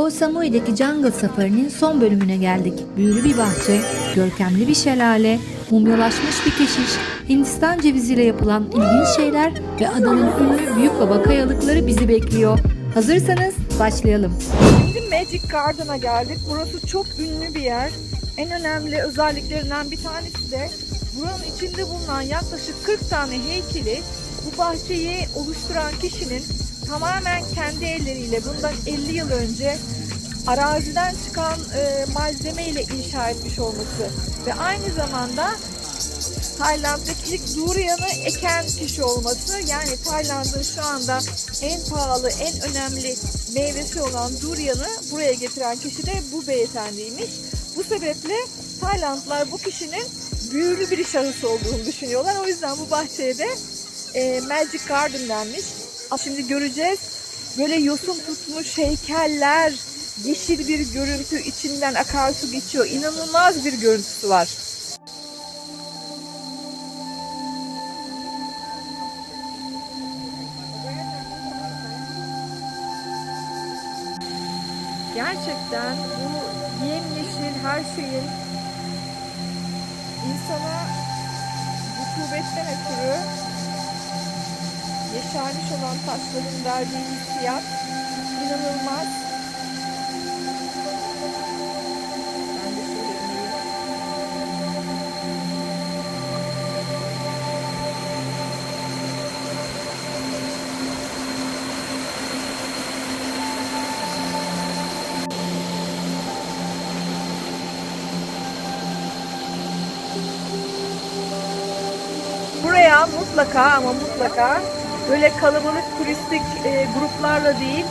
Koh Samui'deki Jungle Safari'nin son bölümüne geldik. Büyülü bir bahçe, görkemli bir şelale, mumyalaşmış bir keşiş, Hindistan ceviziyle yapılan ilginç şeyler ve adanın ünlü büyük baba kayalıkları bizi bekliyor. Hazırsanız başlayalım. Şimdi Magic Garden'a geldik. Burası çok ünlü bir yer. En önemli özelliklerinden bir tanesi de buranın içinde bulunan yaklaşık 40 tane heykeli bu bahçeyi oluşturan kişinin tamamen kendi elleriyle bundan 50 yıl önce araziden çıkan e, malzeme ile inşa etmiş olması ve aynı zamanda Tayland'daki ilk durianı eken kişi olması yani Tayland'ın şu anda en pahalı, en önemli meyvesi olan durianı buraya getiren kişi de bu beyefendiymiş. Bu sebeple Taylandlılar bu kişinin büyülü bir şahıs olduğunu düşünüyorlar. O yüzden bu bahçeye de e, Magic Garden denmiş. Şimdi göreceğiz. Böyle yosun tutmuş heykeller, yeşil bir görüntü, içinden akarsu geçiyor. İnanılmaz bir görüntüsü var. Gerçekten bu yemyeşil her şeyin insana rutubetten ötürü yeşermiş olan taşların verdiği hissiyat inanılmaz. Ben de şöyle. Buraya mutlaka ama mutlaka böyle kalabalık turistik e, gruplarla değil,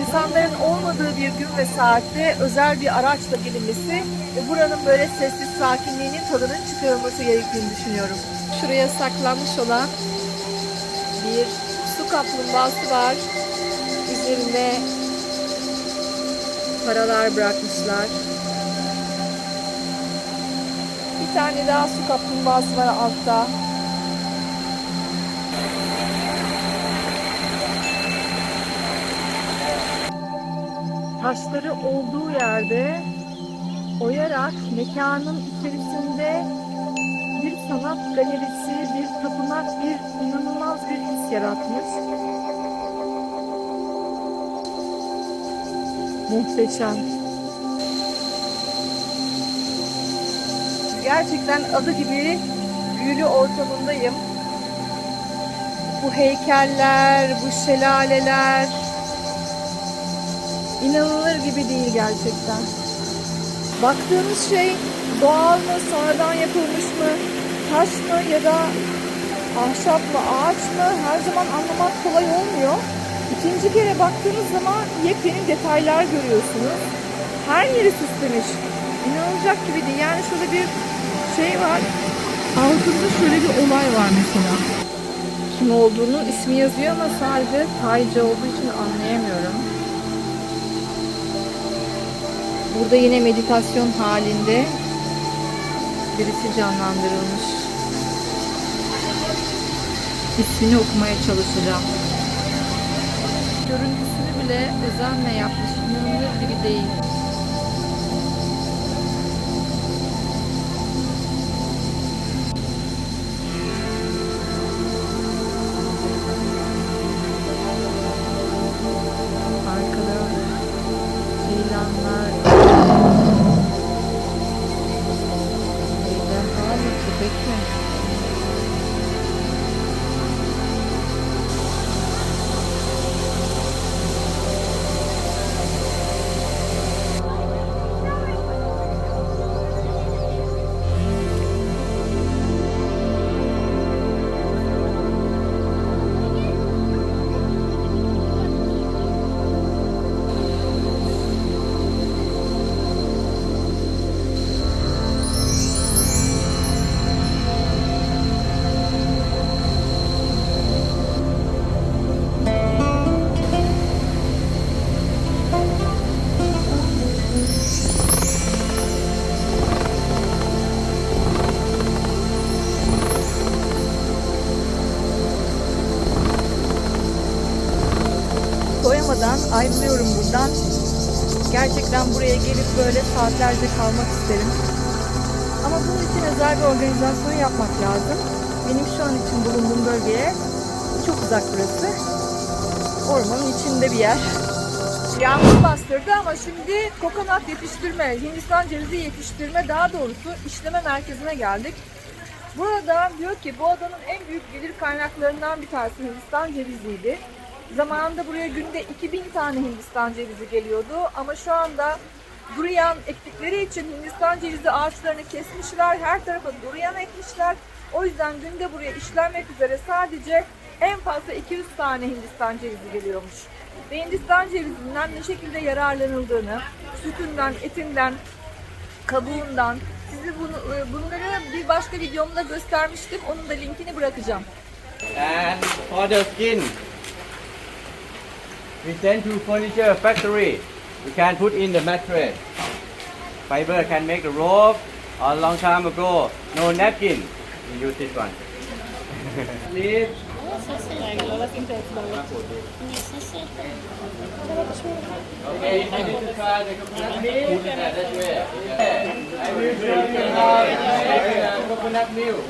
insanların olmadığı bir gün ve saatte özel bir araçla gelinmesi ve buranın böyle sessiz sakinliğinin tadının çıkarılması gerektiğini düşünüyorum. Şuraya saklanmış olan bir su kaplumbağası var. Üzerinde paralar bırakmışlar. Bir tane daha su kaplumbağası var altta. Taşları olduğu yerde oyarak mekanın içerisinde bir sanat galerisi, bir tapınak, bir inanılmaz bir his yaratmış. Muhteşem. Gerçekten adı gibi büyülü ortamındayım. Bu heykeller, bu şelaleler, İnanılır gibi değil gerçekten. Baktığımız şey doğal mı, sonradan yapılmış mı, taş mı ya da ahşap mı, ağaç mı her zaman anlamak kolay olmuyor. İkinci kere baktığınız zaman yepyeni detaylar görüyorsunuz. Her yeri süslemiş. İnanılacak gibi değil. Yani şurada bir şey var. Altında şöyle bir olay var mesela. Kim olduğunu ismi yazıyor ama sadece Tayca olduğu için anlayamıyorum. Burada yine meditasyon halinde birisi canlandırılmış. İsmini okumaya çalışacağım. Görüntüsünü bile özenle yapmış. İnanılır gibi değil. Gelip böyle saatlerce kalmak isterim. Ama bunun için özel bir organizasyon yapmak lazım. Benim şu an için bulunduğum bölgeye çok uzak burası. Ormanın içinde bir yer. Yağmur bastırdı ama şimdi kokonat yetiştirme, Hindistan cevizi yetiştirme daha doğrusu işleme merkezine geldik. Burada diyor ki bu adanın en büyük gelir kaynaklarından bir tanesi Hindistan ceviziydi. Zamanında buraya günde 2000 tane Hindistan cevizi geliyordu ama şu anda durian ektikleri için Hindistan cevizi ağaçlarını kesmişler, her tarafa durian ekmişler. O yüzden günde buraya işlenmek üzere sadece en fazla 200 tane Hindistan cevizi geliyormuş. Ve Hindistan cevizinden ne şekilde yararlanıldığını, sütünden, etinden, kabuğundan, sizi bunu, e, bunları bir başka videomda göstermiştim. Onun da linkini bırakacağım. And for the skin, we send to furniture factory. We can put in the mattress. Fiber can make the rope. A long time ago, no napkin. We use this one. Please. Okay, you need to try the coconut milk. Yeah, way. I will show you how to make coconut milk.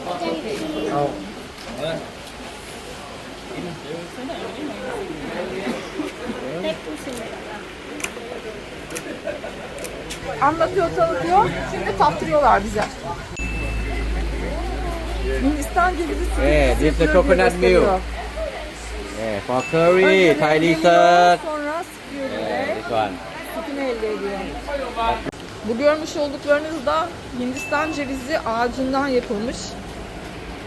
Anlatıyor, tanıtıyor. Şimdi tattırıyorlar bize. Hindistan cevizi suyu Yeah, this is the coconut milk. Yeah, for curry, Thai dessert. Sonra sıkıyor Yeah, diye this one. sütünü elde ediyor. Bu görmüş olduklarınız da Hindistan cevizi ağacından yapılmış.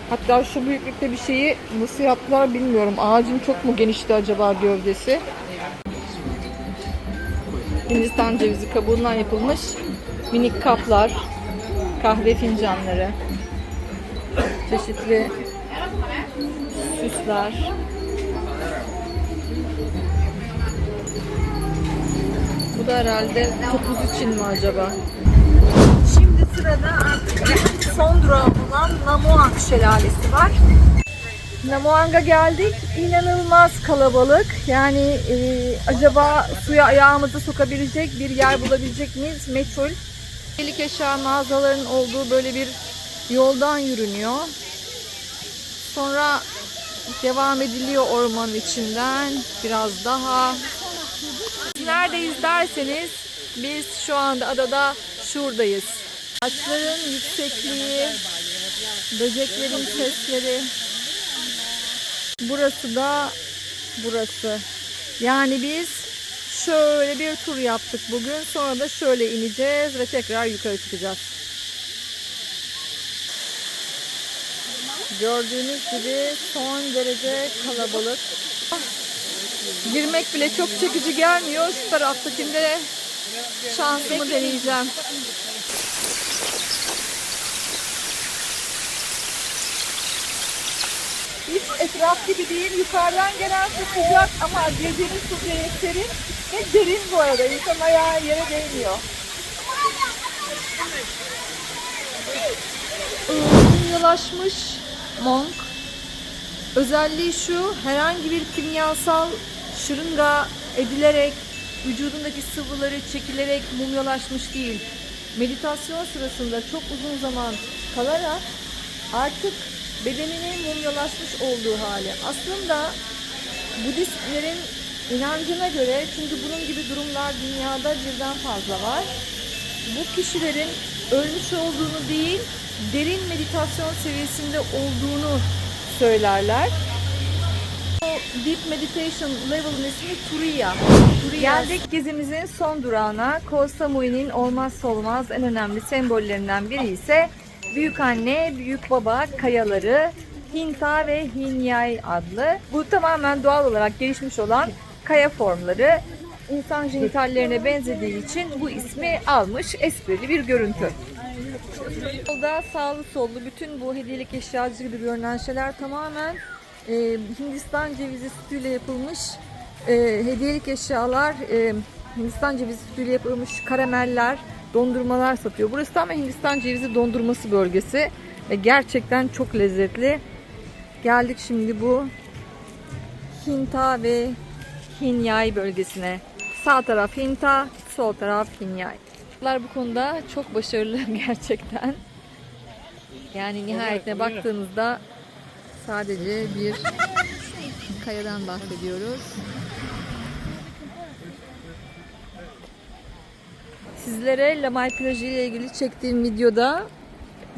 Hatta şu büyüklükte bir şeyi nasıl yaptılar bilmiyorum. Ağacın çok mu genişti acaba gövdesi? Hindistan cevizi kabuğundan yapılmış minik kaplar, kahve fincanları, çeşitli süsler. Bu da herhalde topuz için mi acaba? Şimdi sırada artık son durağım olan Namoang Şelalesi var. Namoang'a geldik. İnanılmaz kalabalık. Yani e, acaba suya ayağımızı sokabilecek bir yer bulabilecek miyiz? Meçhul. Çelik eşya mağazaların olduğu böyle bir yoldan yürünüyor. Sonra devam ediliyor ormanın içinden. Biraz daha. Neredeyiz derseniz biz şu anda adada şuradayız. Ağaçların yüksekliği, böceklerin sesleri. Burası da burası. Yani biz şöyle bir tur yaptık bugün. Sonra da şöyle ineceğiz ve tekrar yukarı çıkacağız. Gördüğünüz gibi son derece kalabalık. Girmek bile çok çekici gelmiyor. Şu taraftakinde şansımı deneyeceğim. Hiç etraf gibi değil. Yukarıdan gelen su sıcak ama su gayet serin ve derin bu arada. İnsan ayağı yere değmiyor. Yalaşmış monk. Özelliği şu, herhangi bir kimyasal şırınga edilerek vücudundaki sıvıları çekilerek mumyalaşmış değil. Meditasyon sırasında çok uzun zaman kalarak artık bedeninin mumyalaşmış olduğu hali. Aslında Budistlerin inancına göre çünkü bunun gibi durumlar dünyada birden fazla var. Bu kişilerin ölmüş olduğunu değil, derin meditasyon seviyesinde olduğunu söylerler. O Deep Meditation Level'ın ismi Turiya. Geldik gezimizin son durağına. Koh Samui'nin olmazsa olmaz en önemli sembollerinden biri ise Büyük Anne, Büyük Baba kayaları Hinta ve Hinyay adlı. Bu tamamen doğal olarak gelişmiş olan kaya formları. İnsan jenitallerine benzediği için bu ismi almış esprili bir görüntü. Yolda sağlı sollu bütün bu hediyelik eşyacı gibi görünen şeyler tamamen e, Hindistan cevizi sütüyle yapılmış e, hediyelik eşyalar, e, Hindistan cevizi sütüyle yapılmış karameller, dondurmalar satıyor. Burası tamamen Hindistan cevizi dondurması bölgesi ve gerçekten çok lezzetli. Geldik şimdi bu Hinta ve Hinyay bölgesine. Sağ taraf Hinta, sol taraf Hinyay. Bunlar bu konuda çok başarılı gerçekten. Yani nihayetine baktığınızda sadece bir kayadan bahsediyoruz. Sizlere Lamay plajı ile ilgili çektiğim videoda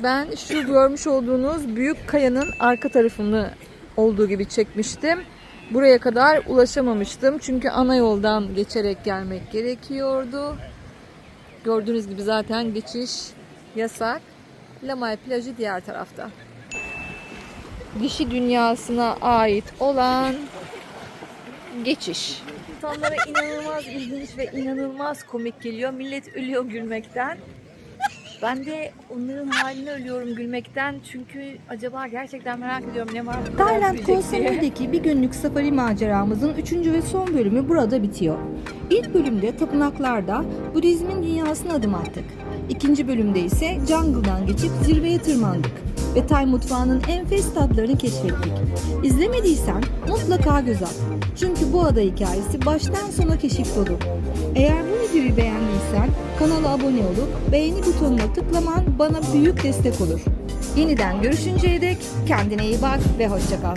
ben şu görmüş olduğunuz büyük kayanın arka tarafını olduğu gibi çekmiştim. Buraya kadar ulaşamamıştım. Çünkü ana yoldan geçerek gelmek gerekiyordu. Gördüğünüz gibi zaten geçiş yasak. Lamay plajı diğer tarafta. Dişi dünyasına ait olan geçiş. İnsanlara inanılmaz ilginç ve inanılmaz komik geliyor. Millet ölüyor gülmekten. Ben de onların haline ölüyorum gülmekten. Çünkü acaba gerçekten merak ediyorum ne var bu kadar Tayland Koh. Samui'deki bir günlük safari maceramızın 3. ve son bölümü burada bitiyor. İlk bölümde tapınaklarda Budizmin dünyasına adım attık. İkinci bölümde ise jungle'dan geçip zirveye tırmandık ve Tay mutfağının enfes tatlarını keşfettik. İzlemediysen mutlaka göz at. Çünkü bu ada hikayesi baştan sona keşif dolu. Eğer bu videoyu beğendiysen kanala abone olup beğeni butonuna tıklaman bana büyük destek olur. Yeniden görüşünceye dek kendine iyi bak ve hoşça kal.